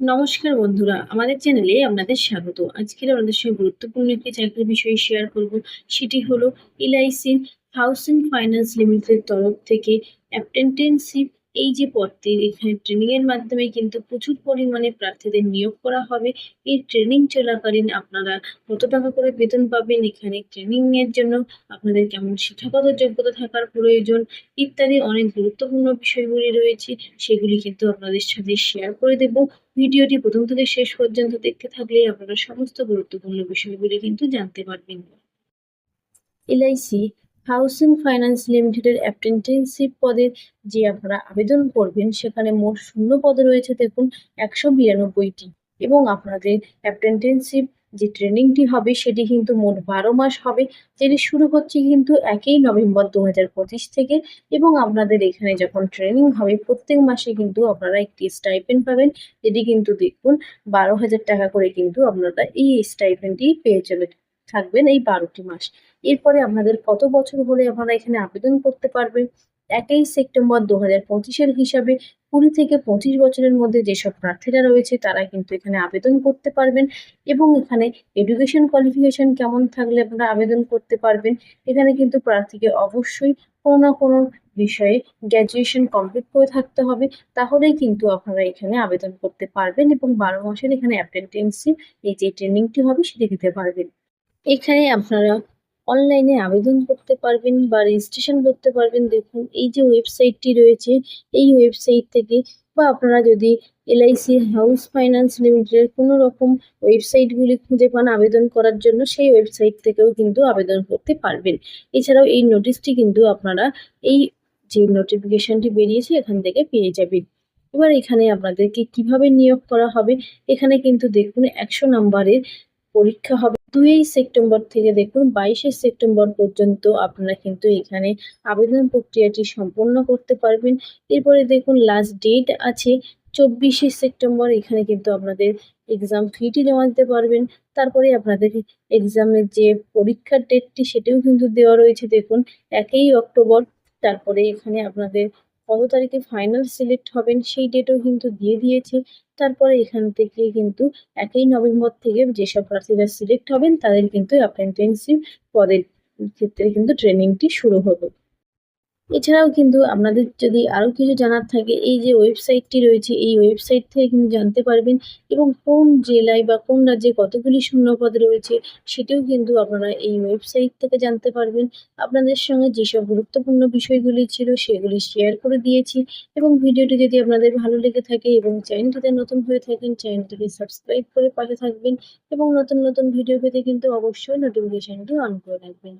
নমস্কার বন্ধুরা, আমাদের চ্যানেলে আপনাদের স্বাগত। আজকের আমাদের সঙ্গে গুরুত্বপূর্ণ একটি চাকরির বিষয়ে শেয়ার করব, সেটি হলো এলআইসি হাউসিং ফাইন্যান্স লিমিটেডের তরফ থেকে অ্যাপ্রেন্টিসশিপ এই যে পদটি, এখানে ট্রেনিং এর মাধ্যমে কিন্তু প্রচুর পরিমাণে প্রার্থীদের নিয়োগ করা হবে। এই ট্রেনিং চলাকালীন আপনারা কত টাকা করে বেতন পাবেন? এখানে ট্রেনিং এর জন্য আপনাদের কেমন শিক্ষাগত যোগ্যতা থাকার প্রয়োজন ইত্যাদি অনেক গুরুত্বপূর্ণ বিষয়গুলি রয়েছে। সেগুলি কিন্তু আপনাদের সাথে শেয়ার করে দেব। ভিডিওটি প্রথম থেকে শেষ পর্যন্ত দেখতে থাকলে আপনারা সমস্ত গুরুত্বপূর্ণ বিষয়গুলি কিন্তু জানতে পারবেন। এলআইসি হাউসিং ফাইন্যান্স লিমিটেডের অ্যাপ্রেন্টিসশিপ পদের যে আপনারা আবেদন করবেন, সেখানে মোট শূন্য পদ রয়েছে দেখুন একশো বিরানব্বইটি। এবং আপনাদের অ্যাপ্রেন্টিসশিপ যে ট্রেনিংটি হবে, সেটি কিন্তু মোট বারো মাস হবে, যেটি শুরু হচ্ছে কিন্তু একই নভেম্বর দু হাজার পঁচিশ থেকে। এবং আপনাদের এখানে যখন ট্রেনিং হবে, প্রত্যেক মাসে কিন্তু আপনারা একটি স্টাইপেন্ড পাবেন, যেটি কিন্তু দেখুন বারো হাজার টাকা করে কিন্তু আপনারা এই স্টাইপেন্ডটি পেয়ে চলে থাকবেন এই বারোটি মাস। এরপরে আপনাদের কত বছর হলে আপনারা এখানে আবেদন করতে পারবেন? একই সেপ্টেম্বর দু হাজার পঁচিশের হিসাবে কুড়ি থেকে পঁচিশ বছরের মধ্যে যেসব প্রার্থীরা রয়েছে, তারা কিন্তু এখানে আবেদন করতে পারবেন এবং এখানে এডুকেশন কোয়ালিফিকেশন কেমন থাকলে আপনারা আবেদন করতে পারবেন। এখানে কিন্তু প্রার্থীকে অবশ্যই কোনো না কোনো বিষয়ে গ্র্যাজুয়েশন কমপ্লিট করে থাকতে হবে। তাহলেই কিন্তু আপনারা এখানে আবেদন করতে পারবেন এবং বারো মাসের এখানে অ্যাপ্রেন্টিসশিপ এই যে ট্রেনিংটি হবে সেটি দিতে পারবেন। এখানে আপনারা অনলাইনে আবেদন করতে পারবেন বা রেজিস্ট্রেশন করতে পারবেন। দেখুন, এই যে ওয়েবসাইটটি রয়েছে, এই ওয়েবসাইট থেকে বা আপনারা যদি এলআইসি হাউস ফাইন্যান্স লিমিটেডের কোনো রকম ওয়েবসাইটগুলি খুঁজে পান আবেদন করার জন্য, সেই ওয়েবসাইট থেকেও কিন্তু আবেদন করতে পারবেন। এছাড়াও এই নোটিশটি কিন্তু আপনারা এই যে নোটিফিকেশনটি বেরিয়েছে, এখান থেকে পেয়ে যাবেন। এবার এখানে আপনাদেরকে কীভাবে নিয়োগ করা হবে, এখানে কিন্তু দেখুন, একশো নম্বরের পরীক্ষা হবে। দুই সেপ্টেম্বর থেকে দেখুন, বাইশে সেপ্টেম্বর পর্যন্ত আপনারা কিন্তু এখানে আবেদন প্রক্রিয়াটি সম্পন্ন করতে পারবেন। এরপরে দেখুন লাস্ট ডেট আছে, চব্বিশে সেপ্টেম্বর। এখানে কিন্তু আপনাদের এক্সাম ফিটি জমা দিতে পারবেন। তারপরে আপনাদের এক্সামের যে পরীক্ষার ডেটটি সেটিও কিন্তু দেওয়া রয়েছে। দেখুন, একই অক্টোবর। তারপরে এখানে আপনাদের কত তারিখে ফাইনাল সিলেক্ট হবেন সেই ডেটও কিন্তু দিয়ে দিয়েছে। তারপরে এখান থেকে কিন্তু একই নভেম্বর থেকে যেসব প্রার্থীরা সিলেক্ট হবেন, তাদের কিন্তু অ্যাপ্রেন্টিসশিপ পদের ক্ষেত্রে কিন্তু ট্রেনিংটি শুরু হবে। এছাড়াও কিন্তু আপনাদের যদি আরও কিছু জানার থাকে, এই যে ওয়েবসাইটটি রয়েছে, এই ওয়েবসাইট থেকে কিন্তু জানতে পারবেন এবং কোন জেলায় বা কোন রাজ্যে কতগুলি শূন্যপদ রয়েছে সেটিও কিন্তু আপনারা এই ওয়েবসাইট থেকে জানতে পারবেন। আপনাদের সঙ্গে যেসব গুরুত্বপূর্ণ বিষয়গুলি ছিল সেগুলি শেয়ার করে দিয়েছি এবং ভিডিওটি যদি আপনাদের ভালো লেগে থাকে এবং চ্যানেলটিতে নতুন হয়ে থাকেন, চ্যানেলটিকে সাবস্ক্রাইব করে পাশে থাকবেন এবং নতুন নতুন ভিডিও পেতে কিন্তু অবশ্যই নোটিফিকেশানটি অন করে রাখবেন।